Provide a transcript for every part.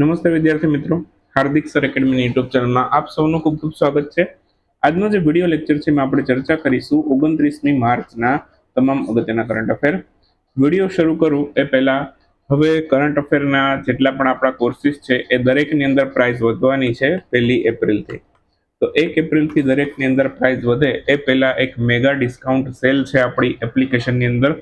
નમસ્તે વિદ્યાર્થી મિત્રો. હાર્દિક સર એકેડમીની યુટ્યુબ ચેનલમાં આપ સૌનું ખૂબ ખૂબ સ્વાગત છે. આજનો જે વીડિયો લેક્ચર છે એમાં આપણે ચર્ચા કરીશું ઓગણત્રીસમી માર્ચના તમામ અગત્યના કરંટ અફેર વીડિયો શરૂ કરું એ પહેલાં હવે કરંટ અફેરના જેટલા પણ આપણા કોર્સીસ છે એ દરેકની અંદર પ્રાઇસ વધવાની છે પહેલી એપ્રિલથી. તો એક એપ્રિલથી દરેકની અંદર પ્રાઇસ વધે એ પહેલાં એક મેગા ડિસ્કાઉન્ટ સેલ છે આપણી એપ્લિકેશનની અંદર.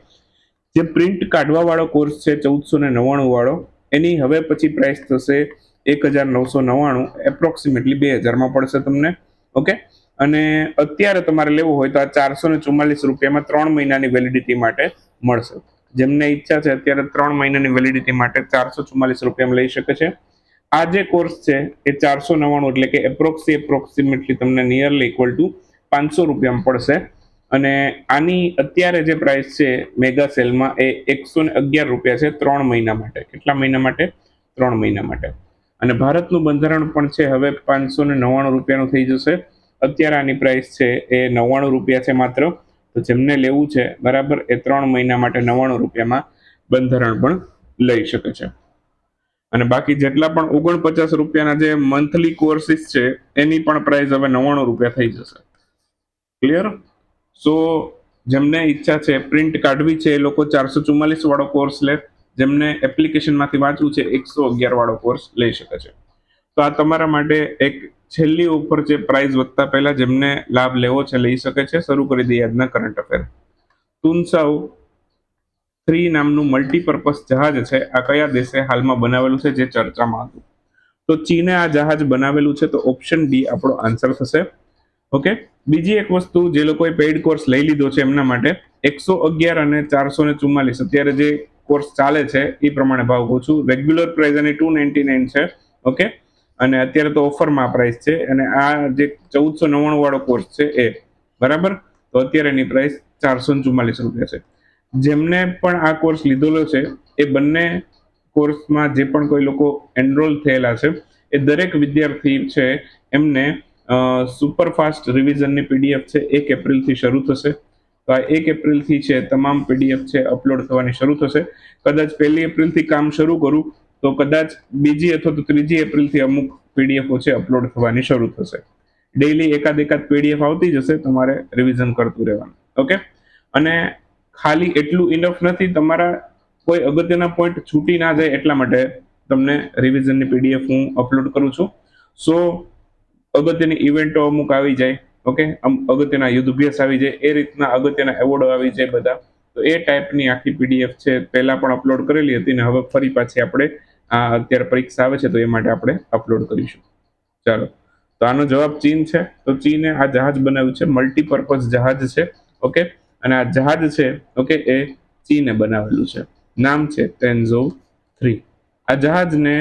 જે પ્રિન્ટ કાઢવા વાળો કોર્સ છે ચૌદસો ને નવ્વાણું વાળો. એની હવે પછી પ્રાઇસ થશે એક હજાર નવસો નવ્વાણું એપ્રોક્સિમેટલી બે હજારમાં પડશે તમને ઓકે અને અત્યારે તમારે લેવું હોય તો આ ચારસો ને ચુમ્માલીસ રૂપિયામાં ત્રણ મહિનાની વેલિડિટી માટે મળશે. જેમને ઈચ્છા છે અત્યારે ત્રણ મહિનાની વેલિડિટી માટે ચારસો ચુમ્માલીસ રૂપિયામાં લઈ શકે છે. આ જે કોર્સ છે એ ચારસો નવ્વાણું એટલે કે એપ્રોક્સી એપ્રોક્સિમેટલી તમને નિયરલી ઇક્વલ ટુ પાંચસો રૂપિયામાં પડશે. અને આની અત્યારે જે પ્રાઇસ છે મેગા સેલમાં એ એકસો ને અગિયાર રૂપિયા છે ત્રણ મહિના માટે. કેટલા મહિના માટે? ત્રણ મહિના માટે. અને ભારતનું બંધારણ પણ છે, હવે પાંચસો ને નવ્વાણું રૂપિયાનું થઈ જશે. અત્યારે આની પ્રાઇસ છે એ નવ્વાણું રૂપિયા છે માત્ર. તો જેમને લેવું છે, બરાબર, એ ત્રણ મહિના માટે નવ્વાણું રૂપિયામાં બંધારણ પણ લઈ શકે છે. અને બાકી જેટલા પણ ઓગણપચાસ રૂપિયાના જે મંથલી કોર્સિસ છે, એની પણ પ્રાઇસ હવે નવ્વાણું રૂપિયા થઈ જશે. ક્લિયર સો જેમને ઈચ્છા છે પ્રિન્ટ કાઢવી છે, એ લોકો ચારસો ચુમ્માલીસ વાળો કોર્સ લે. જેમને એપ્લિકેશનમાંથી વાંચવું છે, એકસો અગિયાર વાળો કોર્સ લઈ શકે છે. તો આ તમારા માટે એક છેલ્લી ઓફર છે પ્રાઇઝ વધતા પહેલા જેમને લાભ લેવો છે, લઈ શકે છે. શરૂ કરી દઈએ આજના કરંટ અફેર તુનસાઉ થ્રી નામનું મલ્ટીપર્પઝ જહાજ છે, આ કયા દેશે હાલમાં બનાવેલું છે, જે ચર્ચામાં હતું? તો ચીને આ જહાજ બનાવેલું છે, તો ઓપ્શન ડી આપણો આન્સર થશે. ઓકે બીજી એક વસ્તુ જે લોકોએ પેઇડ કોર્સ લઈ લીધો છે એમના માટે, એકસો અગિયાર અને ચારસો ને ચુમ્માલીસ. અત્યારે જે કોર્સ ચાલે છે, એ પ્રમાણે ભાવ કહું છું રેગ્યુલર પ્રાઇસ અને ટુ નાઇન્ટી નાઇન છે ઓકે અને અત્યારે તો ઓફરમાં પ્રાઇસ છે. અને આ જે ચૌદસો નવ્વાણું વાળો કોર્સ છે એ, બરાબર? તો અત્યારે એની પ્રાઇસ ચારસો ચુમ્માલીસ રૂપિયા છે. જેમને પણ આ કોર્સ લીધેલો છે, એ બંને કોર્સમાં જે પણ કોઈ લોકો એનરોલ થયેલા છે, એ દરેક વિદ્યાર્થી છે, એમને સુપરફાસ્ટ રિવિઝનની પીડીએફ છે, એક એપ્રિલથી શરૂ થશે. તો આ એક એપ્રિલથી છે, તમામ પીડીએફ છે, અપલોડ થવાની શરૂ થશે. કદાચ પહેલી એપ્રિલથી કામ શરૂ કરું, તો કદાચ બીજી અથવા તો ત્રીજી એપ્રિલથી અમુક પીડીએફો છે, અપલોડ થવાની શરૂ થશે. ડેઈલી એકાદ એકાદ પીડીએફ આવતી જશે, તમારે રિવિઝન કરતું રહેવાનું. ઓકે? અને ખાલી એટલું ઇનફ નથી, તમારા કોઈ અગત્યના પોઈન્ટ છૂટી ના જાય એટલા માટે તમને રિવિઝનની પીડીએફ હું અપલોડ કરું છું. સો અગત્યની ઇવેન્ટો અમુક આવી જાય ઓકે અગત્યના યુદ્ધ અભ્યાસ આવી જાય, એ રીતના અગત્યના એવોર્ડો આવી જાય બધા. તો એ ટાઈપની આખી પીડીએફ છે, પહેલા પણ અપલોડ કરેલી હતી ને હવે ફરી પાછી આપણે આ અત્યારે પરીક્ષા આવે છે તો એ માટે આપણે અપલોડ કરીશું. ચાલો. તો આનો જવાબ ચીન છે. તો ચીને આ જહાજ બનાવ્યું છે મલ્ટીપર્પઝ જહાજ છે ઓકે અને આ જહાજ છે ઓકે એ ચીને બનાવેલું છે. નામ છે ટેન્ઝો થ્રી આ જહાજને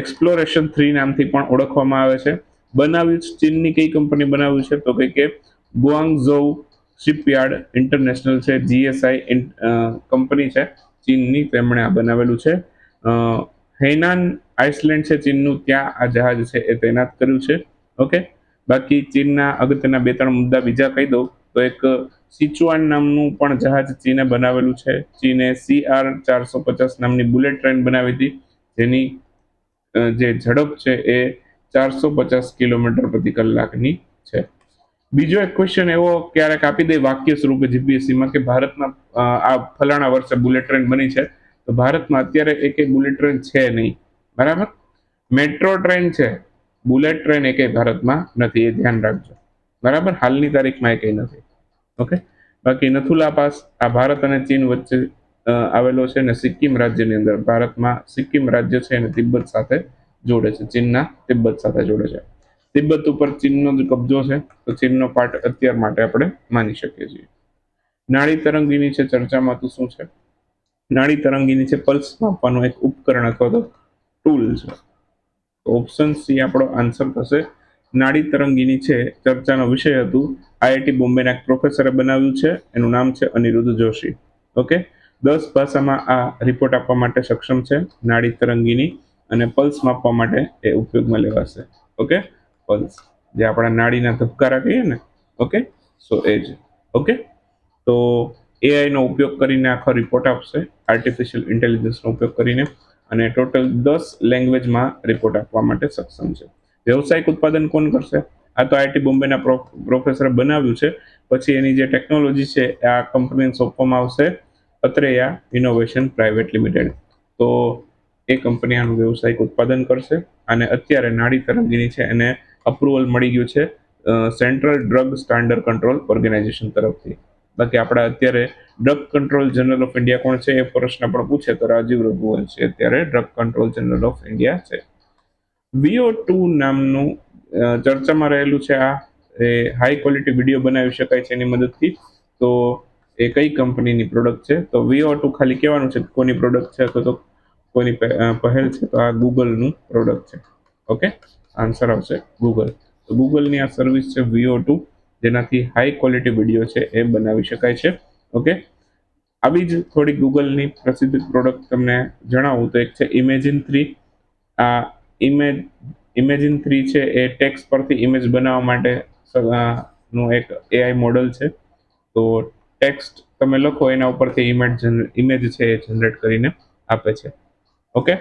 એક્સપ્લોરેશન થ્રી નામથી પણ ઓળખવામાં આવે છે. બનાવ્યું છે, ચીનની કઈ કંપની બનાવ્યું છે? તો કે કે ગુઆંગઝોઉ શિપયાર્ડ ઇન્ટરનેશનલ છે, જીએસઆઈ કંપની છે, ચીનની તેમણે આ બનાવેલું છે. હૈનાન આઇસલેન્ડ છે, ચીનનું ત્યાં આ જહાજ છે, એ તૈનાત કર્યું છે. ઓકે? બાકી ચીનના અગત્યના બે ત્રણ મુદ્દા બીજા કહી દઉં. તો એક, સિચુઆન નામનું પણ જહાજ ચીને બનાવેલું છે. ચીને સીઆર ચારસો પચાસ નામની બુલેટ ટ્રેન બનાવી હતી. જેની જે ઝડપ છે એ ચારસો પચાસ કિલોમીટર પ્રતિ કલાકની છે. બીજો એક ક્વેશ્ચન એવો ક્યારેક આપી દે વાક્ય સ્વરૂપે જીપીએસસીમાં કે ભારતમાં આ ફલાણા વર્ષે બુલેટ ટ્રેન બની છે, તો ભારતમાં અત્યારે એક બુલેટ ટ્રેન છે નહીં. બરાબર? મેટ્રો ટ્રેન છે બુલેટ ટ્રેન એકે ભારતમાં નથી, એ ધ્યાન રાખજો. બરાબર? હાલની તારીખમાં એ કંઈ નથી. ઓકે બાકી નથુલા પાસ આ ભારત અને ચીન વચ્ચે આવેલો છે અને સિક્કિમ રાજ્યની અંદર. ભારતમાં સિક્કિમ રાજ્ય છે અને તિબ્બત સાથે જોડે છે. ચીનના તિબ્બત સાથે જોડે છે. તિબ્બત ઉપર ચીનનો જ કબજો છે. તો ચીનનો પાર્ટ અત્યાર માટે આપણે માની શકીએ છીએ. નાળી તરંગીની છે ચર્ચામાં તો શું છે? નાળી તરંગીની છે પલ્સ માપવાનું એક ઉપકરણ અથવા તો ટૂલ છે. ઓપ્શન સી આપણો આન્સર થશે. નાડી તરંગીની છે ચર્ચાનો વિષય હતું. આઈઆઈટી બોમ્બેના એક પ્રોફેસરે બનાવ્યું છે. એનું નામ છે અનિરુદ્ધ જોશી. ઓકે? દસ ભાષામાં આ રિપોર્ટ આપવા માટે સક્ષમ છે. નાડી તરંગીની અને પલ્સ માપવા માટે એ ઉપયોગમાં લેવાશે. ઓકે? પલ્સ. જે આપણા નાડીના ધબકારા કહીએ ને. ઓકે? સો એ જ. ઓકે? તો એઆઈનો ઉપયોગ કરીને આખો રિપોર્ટ આપશે. આર્ટિફિશિયલ ઇન્ટેલિજન્સનો ઉપયોગ કરીને. અને ટોટલ દસ લેંગ્વેજમાં રિપોર્ટ આપવા માટે સક્ષમ છે. વ્યવસાયિક ઉત્પાદન કોણ કરશે? આ તો આઈટી બોમ્બેના પ્રોફેસરે બનાવ્યું છે. પછી એની જે ટેકનોલોજી છે આ કંપનીને સોંપવામાં આવશે. અત્રેયા ઇનોવેશન પ્રાઇવેટ લિમિટેડ તો એ કંપની આનું વ્યવસાયિક ઉત્પાદન કરશે અને અત્યારે નાડી તરંગીની છે એને અપ્રુવલ મળી ગયું છે central drug standard control organisation તરફથી. બાકી આપણા અત્યારે drug control general of India કોણ છે એ પ્રશ્ન પણ પૂછે તો રાજીવ રઘુવંશી અત્યારે drug control general of India છે. વીઓ ટુ નામનું ચર્ચામાં રહેલું છે આ. એ હાઈ ક્વોલિટી વીડિયો બનાવી શકાય છે એની મદદથી. તો એ કઈ કંપનીની પ્રોડક્ટ છે? તો વીઓ ટુ ખાલી કહેવાનું છે કોની પ્રોડક્ટ છે? અથવા તો પહે- પહેલ છે, તો આ ગૂગલનું પ્રોડક્ટ છે. ઓકે? આન્સર આવશે ગૂગલ. તો ગૂગલની આ સર્વિસ છે વીઓ ટુ, જેનાથી હાઈ ક્વોલિટી વીડિયો છે એ બનાવી શકાય છે. ઓકે? આવી જ થોડી ગૂગલની પ્રસિદ્ધ પ્રોડક્ટ તમને જણાવું તો એક છે ઇમેજિન થ્રી આ ઇમેજ ઇમેજિન થ્રી છે એ ટેક્સ પરથી ઇમેજ બનાવવા માટે નું એક એઆઈ મોડલ છે. તો ટેક્સ્ટ તમે લખો એના ઉપરથી ઇમેજ ઇમેજ છે એ જનરેટ કરીને આપે છે. ઓકે?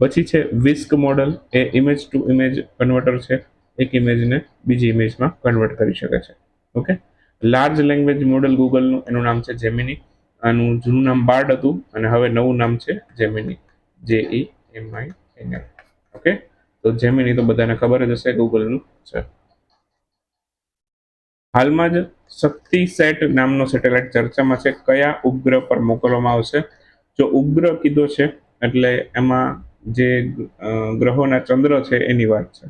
પછી છે વિસ્ક મોડલ. એ ઇમેજ ટુ ઇમેજ કન્વર્ટર છે. એક ઇમેજને બીજી ઇમેજમાં કન્વર્ટ કરી શકે છે. ઓકે? લાર્જ લેંગ્વેજ મોડલ ગૂગલનું એનું નામ છે જેમિની આનું જૂનું નામ બાર્ડ હતું અને હવે નવું નામ છે Gemini G E M I N L okay? તો જેમિની તો બધાને ખબર જ હશે ગૂગલનું છે. હાલમાં જ શક્તિ સેટ નામનો સેટેલાઇટ ચર્ચામાં છે. કયા ઉપગ્રહ પર મોકલવામાં આવશે? જો ઉપગ્રહ કીધો છે એટલે એમાં જે ગ્રહોના ચંદ્ર છે એની વાત છે.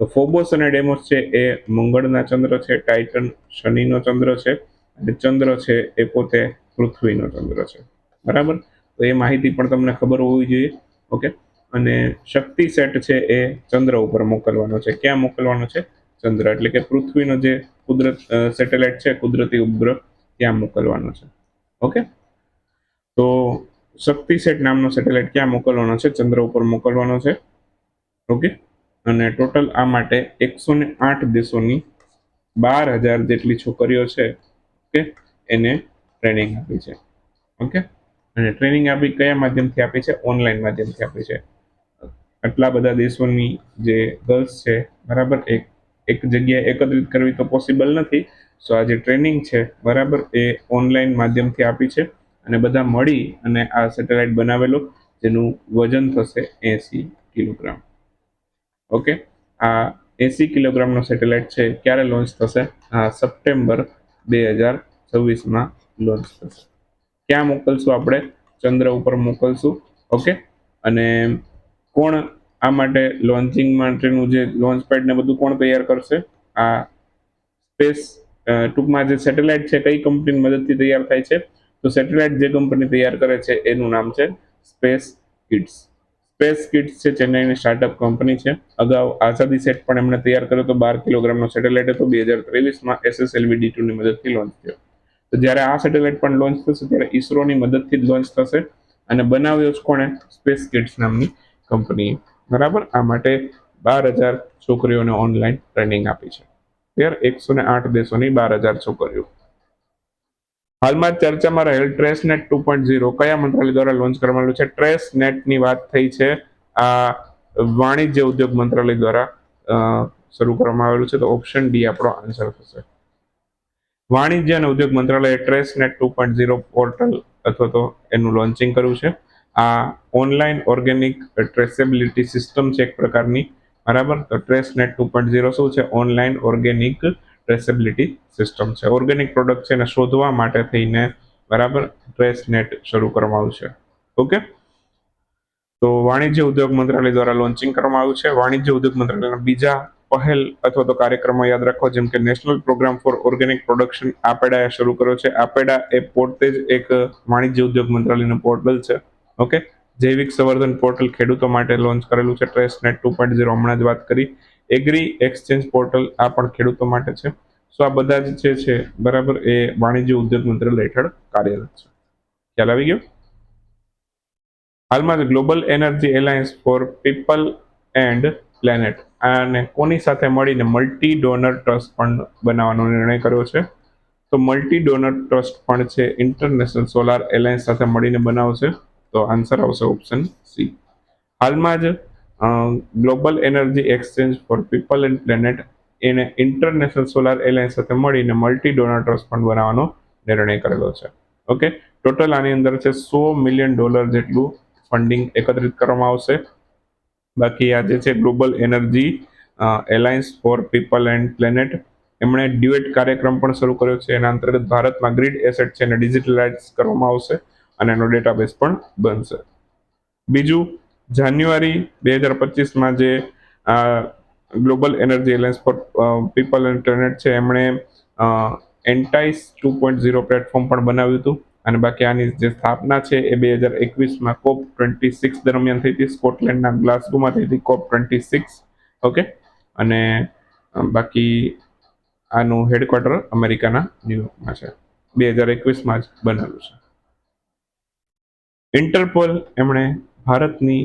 તો ફોબોસ અને ડેમોસ છે એ મંગળના ચંદ્ર છે, ટાઇટન શનિનો ચંદ્ર છે, અને ચંદ્ર છે એ પોતે પૃથ્વીનો ચંદ્ર છે. બરાબર? તો એ માહિતી પણ તમને ખબર હોવી જોઈએ, ઓકે? અને શક્તિ સેટ છે એ ચંદ્ર ઉપર મોકલવાનો છે. ક્યાં મોકલવાનો છે? ચંદ્ર. એટલે કે પૃથ્વીનો જે કુદરત સેટેલાઇટ છે, કુદરતી ઉપગ્રહ, ત્યાં મોકલવાનો છે. ઓકે? તો શક્તિ સેટ નામનો સેટેલાઇટ ક્યાં મોકલવાનો છે? ચંદ્ર ઉપર મોકલવાનો છે. ઓકે? અને ટોટલ આ માટે એકસો ને આઠ દેશોની બાર હજાર જેટલી છોકરીઓ છે. ઓકે? એને ટ્રેનિંગ આપી છે. ઓકે? અને ટ્રેનિંગ આપી કયા માધ્યમથી આપી છે? ઓનલાઈન માધ્યમથી આપી છે. આટલા બધા દેશોની જે ગર્લ્સ છે, બરાબર? એક એક જગ્યાએ એકત્રિત કરવી તો પોસિબલ નથી. સો આ જે ટ્રેનિંગ છે, બરાબર? એ ઓનલાઈન માધ્યમથી આપી છે. અને બધા મળી અને આ સેટેલાઇટ બનાવેલો, જેનું વજન થશે એસી કિલોગ્રામ. ઓકે? આ એસી કિલોગ્રામનો સેટેલાઇટ છે, ક્યારે લોન્ચ થશે? આ સપ્ટેમ્બર બે હજાર છવ્વીસમાં લોન્ચ થશે. ક્યાં મોકલશું આપણે? ચંદ્ર ઉપર મોકલશું. ઓકે? અને કોણ આ માટે લોન્ચિંગ માટેનું જે લોન્ચ પેડ ને બધું કોણ તૈયાર કરશે? આ સ્પેસ ટૂંકમાં જે સેટેલાઇટ છે, કઈ કંપનીની મદદથી તૈયાર થાય છે? તો સેટેલાઇટ જે કંપની તૈયાર કરે છે, એનું નામ છે સ્પેસ કિડ્સ. સ્પેસ કિડ્સ છે ચેન્નાઈની સ્ટાર્ટઅપ કંપની છે. અગાઉ આઝાદી સેટ પણ એમણે તૈયાર કર્યો તો બાર કિલોગ્રામનો સેટેલાઇટ હતો. બે હજાર ત્રેવીસમાં એસએસએલવી ડી ટુની મદદથી લોન્ચ થયો. તો જ્યારે આ સેટેલાઇટ પણ લોન્ચ થશે, ત્યારે ઈસરોની મદદથી જ લોન્ચ થશે અને બનાવ્યો જ કોણે? સ્પેસ કિડ્સ નામની કંપનીએ. બરાબર? આ માટે બાર હજાર છોકરીઓને ઓનલાઈન ટ્રેનિંગ આપી છે. ત્યારે એકસો ને આઠ દેશોની બાર હજાર છોકરીઓ. હાલમાં ચર્ચામાં રહેલ trace net two point zero કયા મંત્રાલય દ્વારા લોન્ચ કરવામાં આવ્યું છે? ટ્રેસ નેટની વાત થઈ છે. આ વાણિજ્ય ઉદ્યોગ મંત્રાલય દ્વારા શરૂ કરવામાં આવેલું છે. તો ઓપ્શન ડી આપણો આન્સર થશે. વાણિજ્ય અને ઉદ્યોગ મંત્રાલયે trace net two point zero portal અથવા તો એનું લોન્ચિંગ કર્યું છે. આ ઓનલાઈન ઓર્ગેનિક ટ્રેસેબિલિટી સિસ્ટમ છે એક પ્રકારની. બરાબર? તો trace net two point zero શું છે? ઓનલાઈન ઓર્ગેનિક ટ્રેસેબિલિટી સિસ્ટમ છે. ઓર્ગેનિક પ્રોડક્ટ છે એને શોધવા માટે થઈને બરાબર ટ્રેસ નેટ શરૂ કરવામાં આવ્યું છે. ઓકે તો વાણિજ્ય ઉદ્યોગ મંત્રાલય દ્વારા લોન્ચિંગ કરવામાં આવ્યું છે. વાણિજ્ય ઉદ્યોગ મંત્રાલયના બીજા પહેલ અથવા તો કાર્યક્રમો યાદ રાખો, જેમ કે national programme for organic production આપેડાએ શરૂ કર્યો છે. આપેડા એ પોતે જ એક વાણિજ્ય ઉદ્યોગ મંત્રાલયનું પોર્ટલ છે. ઓકે જૈવિક સંવર્ધન પોર્ટલ ખેડૂતો માટે લોન્ચ કરેલું છે. Trace net two point zero હમણાં જ વાત કરી. એગ્રી એક્સચેન્જ પોર્ટલ આ પણ ખેડૂતો માટે છે. સો આ બધા જ જે છે, બરાબર, એ વાણિજ્ય ઉદ્યોગ મંત્રાલય હેઠળ કાર્યરત છે. ખ્યાલ આવી ગયો? હાલમાં global energy alliance for people and planet અને કોની સાથે મળીને મલ્ટી ડોનર ટ્રસ્ટ પણ બનાવવાનો નિર્ણય કર્યો છે? તો મલ્ટી ડોનર ટ્રસ્ટ પણ છે ઇન્ટરનેશનલ સોલાર એલાયન્સ સાથે મળીને બનાવશે. તો આન્સર આવશે ઓપ્શન સી હાલમાં જ global energy exchange for people and planet એને ઇન્ટરનેશનલ સોલાર એલાયન્સ સાથે મળીને મલ્ટી ડોનર ટ્રસ્ટ ફંડ બનાવવાનો નિર્ણય કરેલો છે. ઓકે ટોટલ આની અંદર છે સો મિલિયન ડોલર જેટલું ફંડિંગ એકત્રિત કરવામાં આવશે. બાકી આ જે છે global energy alliance for people and planet એમણે ડ્યુએટ કાર્યક્રમ પણ શરૂ કર્યો છે. એના અંતર્ગત ભારતમાં ગ્રીડ એસેટ છે એને ડિજિટલાઇઝ કરવામાં આવશે અને એનો ડેટાબેઝ પણ બનશે. બીજું જાન્યુઆરી બે હજાર પચીસમાં જે global energy alliance for people internet છે, એમણે entice two point zero platform પણ બનાવ્યું હતું. અને બાકી આની જે સ્થાપના છે એ બે હજાર એકવીસમાં કોપ ટ્વેન્ટી સિક્સ દરમિયાન થઈ હતી. સ્કોટલેન્ડના ગ્લાસગોમાં થઈ હતી કોપ ટ્વેન્ટી સિક્સ. ઓકે? અને બાકી આનું હેડક્વાર્ટર અમેરિકાના ન્યુયોર્કમાં છે. બે હજાર એકવીસમાં જ બનેલું છે. ઇન્ટરપોલ એમણે ભારતની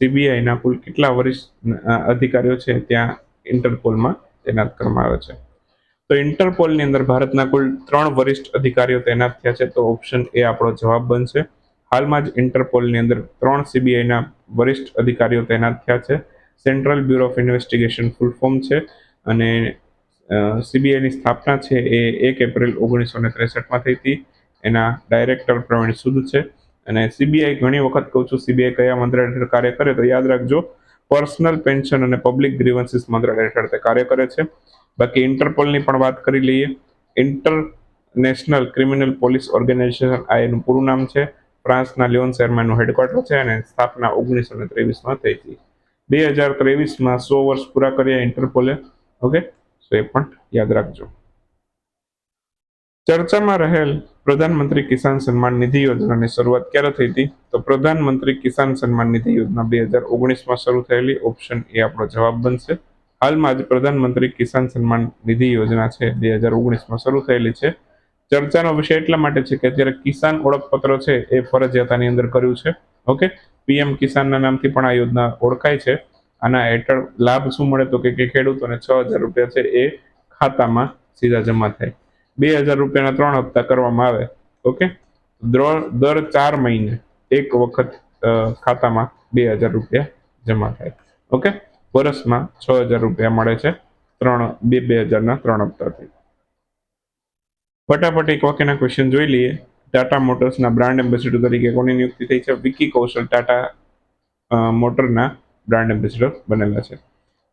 સીબીઆઈના કુલ કેટલા વરિષ્ઠ અધિકારીઓ છે ત્યાં ઇન્ટરપોલમાં તૈનાત કરવામાં આવે છે? તો ઇન્ટરપોલની અંદર ભારતના કુલ ત્રણ વરિષ્ઠ અધિકારીઓ તૈનાત થયા છે, તો ઓપ્શન એ આપણો જવાબ બનશે. હાલમાં જ ઇન્ટરપોલની અંદર ત્રણ સીબીઆઈના વરિષ્ઠ અધિકારીઓ તૈનાત થયા છે. Central bureau of investigation full form છે અને સીબીઆઈની સ્થાપના છે એ એક એપ્રિલ ઓગણીસો ને ત્રેસઠમાં થઈ હતી. એના ડાયરેક્ટર પ્રવીણ સુદ છે. અને સીબીઆઈ ઘણી વખત કહું છું સીબીઆઈ કયા મંત્રાલય હેઠળ કાર્ય કરે તો યાદ રાખજો personnel pension and public grievances મંત્રાલય હેઠળ તે કાર્ય કરે છે. બાકી ઇન્ટરપોલની પણ વાત કરી લઈએ. ઇન્ટરનેશનલ ક્રિમિનલ પોલીસ ઓર્ગેનાઇઝેશન આ એનું પૂરું નામ છે. ફ્રાન્સના લિયોન શહેરમાં એનું હેડક્વાર્ટર છે અને સ્થાપના ઓગણીસો ને ત્રેવીસમાં થઈ હતી. બે હજાર ત્રેવીસમાં સો વર્ષ પૂરા કર્યા ઇન્ટરપોલે. ઓકે તો એ પણ યાદ રાખજો. ચર્ચામાં રહેલ પ્રધાનમંત્રી કિસાન સન્માન નિધિ યોજનાની શરૂઆત ક્યારે થઈ હતી? તો પ્રધાનમંત્રી કિસાન સન્માન નિધિ યોજના બે હજાર ઓગણીસમાં શરૂ થયેલી ઓપ્શન એ આપણો જવાબ બનશે. હાલમાં જ પ્રધાનમંત્રી કિસાન સન્માન નિધિ યોજના છે બે હજાર ઓગણીસમાં શરૂ થયેલી છે. ચર્ચાનો વિષય એટલા માટે છે કે અત્યારે કિસાન ઓળખપત્ર છે એ ફરજિયાતાની અંદર કર્યું છે. ઓકે? પીએમ કિસાનના નામથી પણ આ યોજના ઓળખાય છે. આના હેઠળ લાભ શું મળે તો કે ખેડૂતોને છ હજાર રૂપિયા છે એ ખાતામાં સીધા જમા થાય. બે હજાર રૂપિયાના ત્રણ હપ્તા કરવામાં આવે, ઓકે? દર ચાર મહિને એક વખત ખાતામાં બે હજાર રૂપિયા જમા થાય, ઓકે? વર્ષમાં છ હજાર રૂપિયા મળે છે, ત્રણ, બે બે હજારના ત્રણ હપ્તાથી. ફટાફટ એક વાક્યના ક્વેશ્ચન જોઈ લઈએ. ટાટા મોટર્સના બ્રાન્ડ એમ્બેસેડર તરીકે કોની નિયુક્તિ થઈ છે? વિકી કૌશલ ટાટા મોટરના બ્રાન્ડ એમ્બેસેડર બનેલા છે.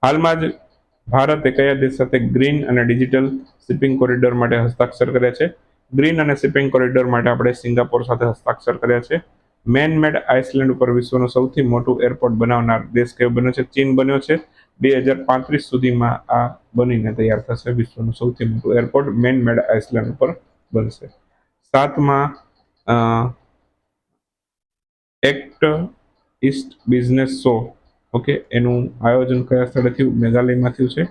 હાલમાં જ ભારતે કયા દેશ સાથે ગ્રીન અને ડિજિટલ શિપિંગ કોરિડોર માટે હસ્તાક્ષર કર્યા છે? ગ્રીન અને શિપિંગ કોરિડોર માટે આપણે સિંગાપોર સાથે હસ્તાક્ષર કર્યા છે. મેન મેડ આઇસલેન્ડ ઉપર વિશ્વનું સૌથી મોટું એરપોર્ટ બનાવનાર દેશ કયો બન્યો છે? ચીન બન્યો છે. બે હજાર પાંત્રીસ સુધીમાં આ બનીને તૈયાર થશે વિશ્વનું સૌથી મોટું એરપોર્ટ મેન મેડ આઇસલેન્ડ ઉપર બનશે. સાતમાં Act East business show okay, એનું આયોજન કયા સ્થળે થયું મેઘાલયમાં થયું છે?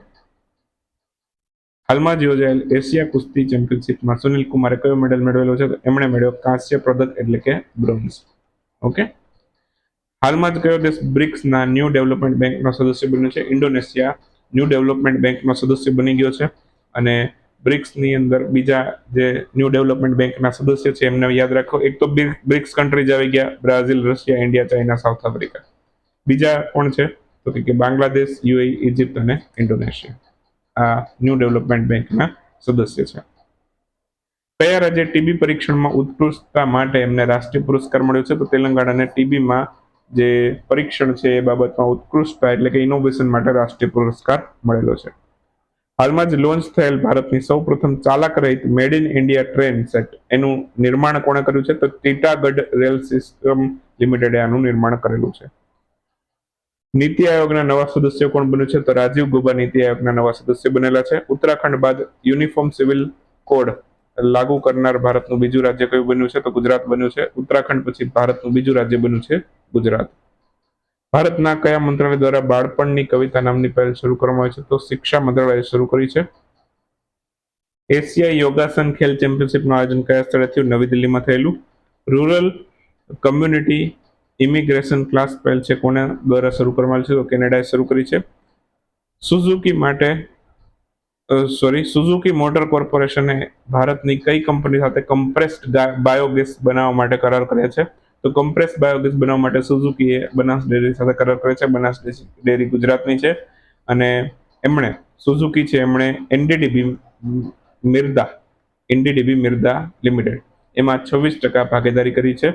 હાલમાં જ યોજાયેલ એશિયા કુસ્તી ચેમ્પિયનશિપમાં સુનિલ કુમારે કયો મેડલ મેળવેલો છે? તો એમણે મેળવ્યો કાંસ્ય પદક એટલે કે બ્રોન્ઝ. ઓકે? હાલમાં જ કયો દેશ બ્રિક્સના ન્યૂ ડેવલપમેન્ટ બેંકનો સદસ્ય બન્યો છે? ઇન્ડોનેશિયા ન્યૂ ડેવલપમેન્ટ બેંકનો સદસ્ય બની ગયો છે. અને બ્રિક્સની અંદર બીજા જે ન્યૂ ડેવલપમેન્ટ બેંકના સદસ્ય છે, એમને યાદ રાખો. એક તો બ્રિક્સ કન્ટ્રીઝ આવી ગયા, Brazil, Russia, India, China, South Africa. બીજા કોણ છે? તો કે બાંગ્લાદેશ યુએ ઇજિપ્ત અને ઇન્ડોનેશિયા. આ ન્યૂ ડેવલપમેન્ટ બેંકના સદસ્ય છે. કયા રાજ્ય ટીબી પરીક્ષણમાં ઉત્કૃષ્ટતા માટે એમને રાષ્ટ્રીય પુરસ્કાર મળ્યો છે? તો તેલંગાણાને ટીબીમાં જે પરીક્ષણ છે એ બાબતમાં ઉત્કૃષ્ટતા એટલે કે ઇનોવેશન માટે રાષ્ટ્રીય પુરસ્કાર મળેલો છે. હાલમાં જ લોન્ચ થયેલ ભારતની સૌપ્રથમ ચાલક રહિત made in India train set એનું નિર્માણ કોણે કર્યું છે? તો ટીટાગઢ રેલ સિસ્ટમ લિમિટેડે આનું નિર્માણ કરેલું છે. નીતિ આયોગના નવા સદસ્ય કોણ બન્યું છે? તો રાજીવ ગુબા નીતિ આયોગના નવા સદસ્ય બનેલા છે. ઉત્તરાખંડ બાદ યુનિફોર્મ સિવિલ કોડ લાગુ કરનાર ભારતનું બીજું રાજ્ય કયું બન્યું છે? તો ગુજરાત બન્યું છે. ઉત્તરાખંડ પછી ભારતનું બીજું રાજ્ય બન્યું છે ગુજરાત. ભારતના કયા મંત્રાલય દ્વારા બાળપણની કવિતા નામની પહેલ શરૂ કરવામાં આવી છે? તો શિક્ષા મંત્રાલયે શરૂ કરી છે. એશિયા યોગાસન ખેલ ચેમ્પિયનશિપનું આયોજન કયા સ્થળે થયું નવી દિલ્હીમાં થયેલું? રૂરલ કમ્યુનિટી ઇમિગ્રેશન ક્લાસ પહેલ છે, કોને દ્વારા શરૂ કરવામાં આવી છે તો કેનેડાએ શરૂ કરી છે. સુઝુકી માટે સોરી સુઝુકી મોટર કોર્પોરેશને ભારતની કઈ કંપની સાથે કમ્પ્રેસ્ડ બાયોગેસ બનાવવા માટે કરાર કર્યા છે? તો કમ્પ્રેસ બાયોગેસ બનાવવા માટે સુઝુકીએ બનાસ ડેરી સાથે કરાર કરે છે, બનાસ ડેરી ગુજરાતની છે. અને એમણે સુઝુકી છે, એમણે NDDB Mrida NDDB Mrida limited, એમાં છવ્વીસ ટકા ભાગીદારી કરી છે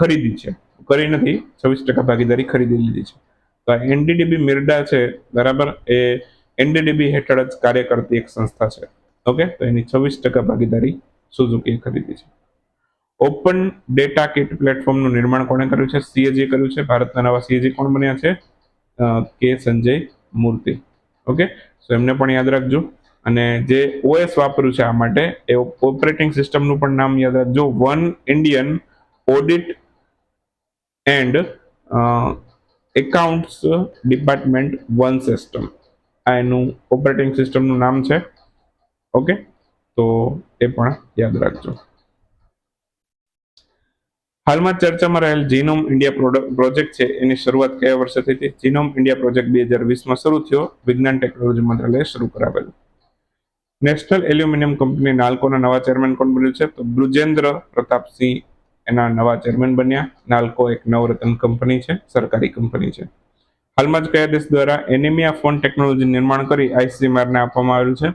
ખરીદી છે. કરી નથી, છવ્વીસ ટકા ભાગીદારી ખરીદી લીધી છે. તો એનડીડીબી મિરડા છે, બરાબર? એ એનડીડીબી હેઠળ જ કાર્ય કરતી એક સંસ્થા છે. ઓકે? તો એની છવ્વીસ ટકા ભાગીદારી સુઝુકીએ ખરીદી છે. ઓપન ડેટા કિટ પ્લેટફોર્મનું નિર્માણ કોણે કર્યું છે? સીએજી કર્યું છે. ભારતના નવા સીએજી કોણ બન્યા છે? કે સંજય મૂર્તિ. ઓકે? સો એમને પણ યાદ રાખજો. અને જે ઓએસ વાપર્યું છે આ માટે, એ ઓપરેટિંગ સિસ્ટમનું પણ નામ યાદ રાખજો. One Indian audit and accounts department one system આ એનું ઓપરેટિંગ સિસ્ટમનું નામ છે. ઓકે તો એ પણ યાદ રાખજો. હાલમાં ચર્ચામાં રહેલ જીનોમ ઇન્ડિયા પ્રોજેક્ટ છે. એની શરૂઆત કયા વર્ષે થઈ હતી? જીનોમ ઇન્ડિયા પ્રોજેક્ટ બે હજાર વીસમાં શરૂ થયો. વિજ્ઞાન ટેકનોલોજી મંત્રાલયે શરૂ કરાવેલું. નેશનલ એલ્યુમિનિયમ કંપની નાલ્કોના નવા ચેરમેન કોણ બન્યું છે? તો બ્રુજેન્દ્ર પ્રતાપસિંહ એના નવા ચેરમેન બન્યા. નાલ્કો એક નવરત્ન કંપની છે, સરકારી કંપની છે. હાલમાં જ કયા દેશ દ્વારા એનિમિયા ફોન ટેકનોલોજી નિર્માણ કરી આઈસીએમઆરને આપવામાં આવ્યું છે?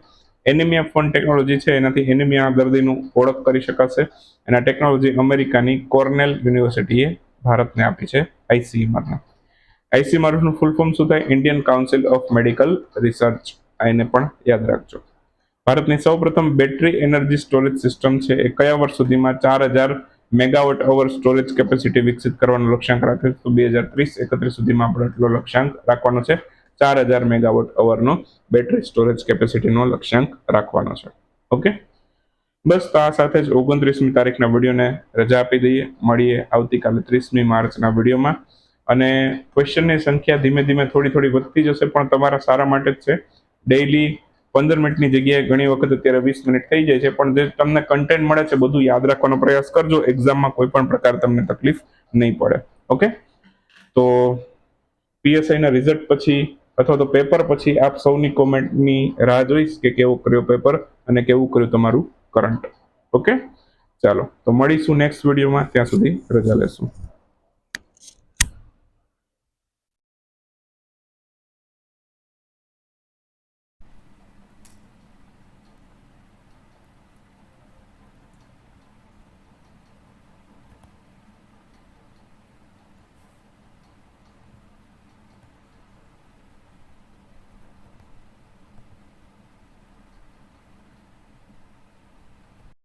એનિમિયા ફોન ટેકનોલોજી છે, એનાથી એનિમિયા દર્દીનું ઓળખ કરી શકાશે. અને ટેકનોલોજી અમેરિકાની કોર્નેલ યુનિવર્સિટીએ ભારતને આપી છે આઈસીએમઆરને આઈસીએમઆરનું ફૂલ ફોર્મ શું થાય? Indian council of medical research એને પણ યાદ રાખજો. ભારતની સૌપ્રથમ બેટરી એનર્જી સ્ટોરેજ સિસ્ટમ છે. એ કયા વર્ષ સુધીમાં ચાર હજાર મેગાવોટ અવર સ્ટોરેજ કેપેસિટી વિકસિત કરવાનો લક્ષ્યાંક રાખે છે. તો બે હજાર ત્રીસ એકત્રીસ સુધીમાં આપણે એટલો લક્ષ્યાંક રાખવાનો છે. ચાર હજાર મેગાવોટ અવરનો બેટરી સ્ટોરેજ કેપેસિટીનો લક્ષ્યાંક રાખવાનો છે. ઓકે? બસ, તો આ સાથે જ ઓગણત્રીસમી તારીખના વિડીયોને રજા આપી દઈએ. મળીએ આવતીકાલે ત્રીસમી માર્ચના વિડીયોમાં. અને ક્વેશ્ચનની સંખ્યા ધીમે ધીમે થોડી થોડી વધતી જશે, પણ તમારા સારા માટે જ છે. ડેઈલી પંદર મિનિટની જગ્યાએ ઘણી વખત અત્યારે વીસ મિનિટ થઈ જાય છે, પણ જે તમને કન્ટેન્ટ મળે છે બધું યાદ રાખવાનો પ્રયાસ કરજો. એક્ઝામમાં કોઈ પણ પ્રકાર તમને તકલીફ નહીં પડે. ઓકે તો પીએસઆઈના રિઝલ્ટ પછી અથવા તો પેપર પછી આપ સૌની કોમેન્ટની રાહ જોઈશ કે કેવો કર્યો પેપર અને કેવું કર્યું તમારું કરંટ ઓકે ચાલો, તો મળીશું નેક્સ્ટ વિડીયોમાં ત્યાં સુધી રજા લેશું.